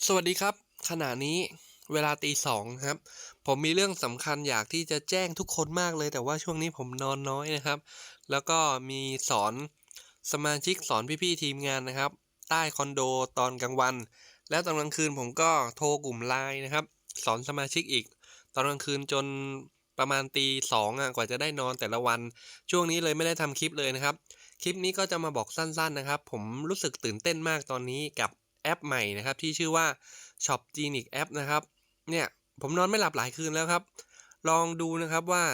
สวัสดีครับ ขณะนี้เวลาตีสองครับ ผมมีเรื่องสำคัญอยากที่จะแจ้งทุกคนมากเลย แต่ว่าช่วงนี้ผมนอนน้อยนะครับ แล้วก็มีสอนสมาชิกสอนพี่ๆทีมงานนะครับ ใต้คอนโดตอนกลางวัน แล้วตอนกลางคืนผมก็โทรกลุ่มไลน์นะครับ สอนสมาชิกอีก ตอนกลางคืนจนประมาณตีสองอะกว่าจะได้นอนแต่ละวัน ช่วงนี้เลยไม่ได้ทำคลิปเลยนะครับ คลิปนี้ก็จะมาบอกสั้นๆนะครับ ผมรู้สึกตื่นเต้นมากตอนนี้กับ แอปใหม่นะครับที่ชื่อว่า Shop Genic App นะครับเนี่ยผมนอนไม่หลับหลายคืนแล้วครับ ลองดูนะครับว่า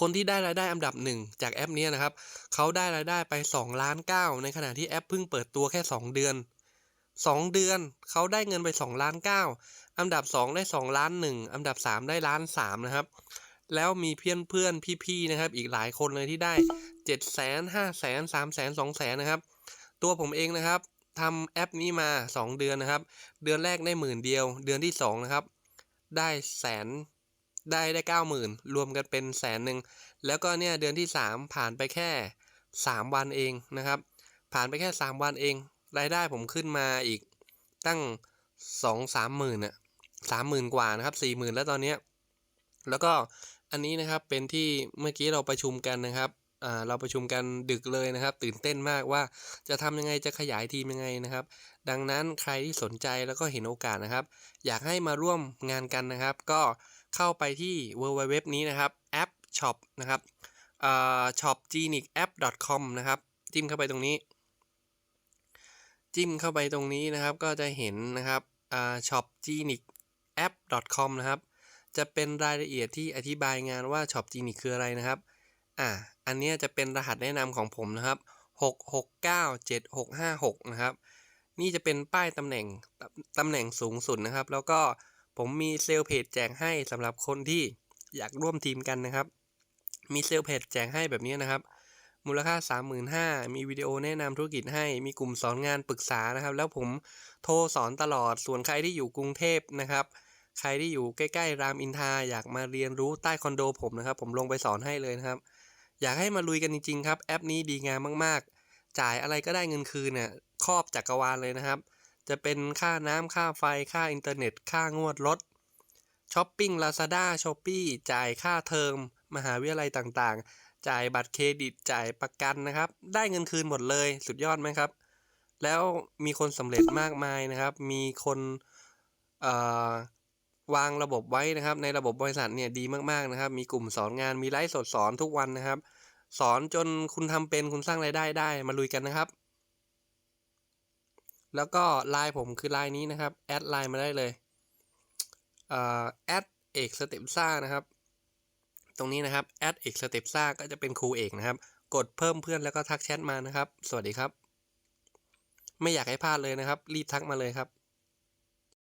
คนที่ได้รายได้อันดับหนึ่งจากแอปนี้นะครับเขาได้รายได้ไป2ล้าน9ในขณะที่แอปเพิ่งเปิดตัวแค่ 2 เดือน 2 เดือนเขาได้เงินไป2ล้าน9อันดับ 2 ได้2ล้าน1อันดับ 3 ได้ล้าน3นะครับแล้วมีเพื่อนเพื่อนพี่ๆนะครับ อีกหลายคนเลยที่ได้7แสน5แสน3แสน2แสนนะครับ ตัวผมเองนะครับ ทำแอปนี้มา 2 เดือนนะครับ เดือนแรกได้หมื่นเดียว เดือนที่2นะครับ ได้แสนได้ได้เก้าหมื่นรวมกันเป็นแสนหนึ่งแล้วก็เนี่ยเดือนที่ 3 ผ่านไปแค่ 3 วันเองนะครับ ผ่านไปแค่ 3 วันเอง รายได้ผมขึ้นมาอีกตั้ง 2 3หมื่นอะสามหมื่นกว่านะครับ4หมื่นแล้วตอนเนี้ยแล้วก็อันนี้นะครับเป็นที่เมื่อกี้เราประชุมกันนะครับ เราประชุมกันดึกเลยนะครับ ตื่นเต้นมากว่าจะทำยังไงจะขยายทีมยังไงนะครับ ดังนั้นใครที่สนใจแล้วก็เห็นโอกาสนะครับ อยากให้มาร่วมงานกันนะครับ ก็เข้าไปที่ www นี้นะครับแอป shop นะครับอ่า shopgenicApp.com นะครับ จิ้มเข้าไปตรงนี้ จิ้มเข้าไปตรงนี้นะครับ ก็จะเห็นนะครับอ่า shopgenicApp.com นะครับ จะเป็นรายละเอียดที่อธิบายงานว่า Shop Genic คืออะไรนะครับ อ่า อันนี้จะเป็นรหัสแนะนำของผมนะครับ 669756 นะครับ นี่จะเป็นป้ายตำแหน่งตำแหน่งสูงสุดนะครับ แล้วก็ผมมีเซลล์เพจแจกให้สำหรับคนที่อยากร่วมทีมกันนะครับ มีเซลล์เพจแจกให้แบบนี้นะครับ มูลค่า 35,000 มีวิดีโอแนะนำธุรกิจให้ มีกลุ่มสอนงานปรึกษานะครับ แล้วผมโทรสอนตลอด ส่วนใครที่อยู่กรุงเทพนะครับใครที่อยู่ใกล้ ๆ รามอินทราอยากมาเรียนรู้ใต้คอนโดผมนะครับ ผมลงไปสอนให้เลยนะครับ อยากให้มาลุยกันจริงๆครับ แอปนี้ดีงามมากๆ จ่ายอะไรก็ได้เงินคืนเนี่ยครอบจักรวาลเลยนะครับ จะเป็นค่าน้ำค่าไฟค่าอินเทอร์เน็ต ค่างวดรถช้อปปิ้งลาซาด้าช้อปปี้จ่ายค่าเทอม มหาวิทยาลัยต่างๆ จ่ายบัตรเครดิตจ่ายประกันนะครับ ได้เงินคืนหมดเลยสุดยอดไหมครับ แล้วมีคนสำเร็จมากมายนะครับ มีคนเอ่อ วางระบบไว้นะครับ ในระบบบริษัทเนี่ยดีมากๆนะครับ มีกลุ่มสอนงานมีไลฟ์สดสอนทุกวันนะครับ สอนจนคุณทำเป็นคุณสร้างรายได้ได้มาลุยกันนะครับ แล้วก็ไลน์ผมคือไลน์นี้นะครับแอดไลน์มาได้เลยแอดเอกสเต็ปซ่านะครับ ตรงนี้นะครับแอดเอกสเต็ปซ่าก็จะเป็นครูเอกนะครับ กดเพิ่มเพื่อนแล้วก็ทักแชทมานะครับ สวัสดีครับ ไม่อยากให้พลาดเลยนะครับ รีบทักมาเลยครับ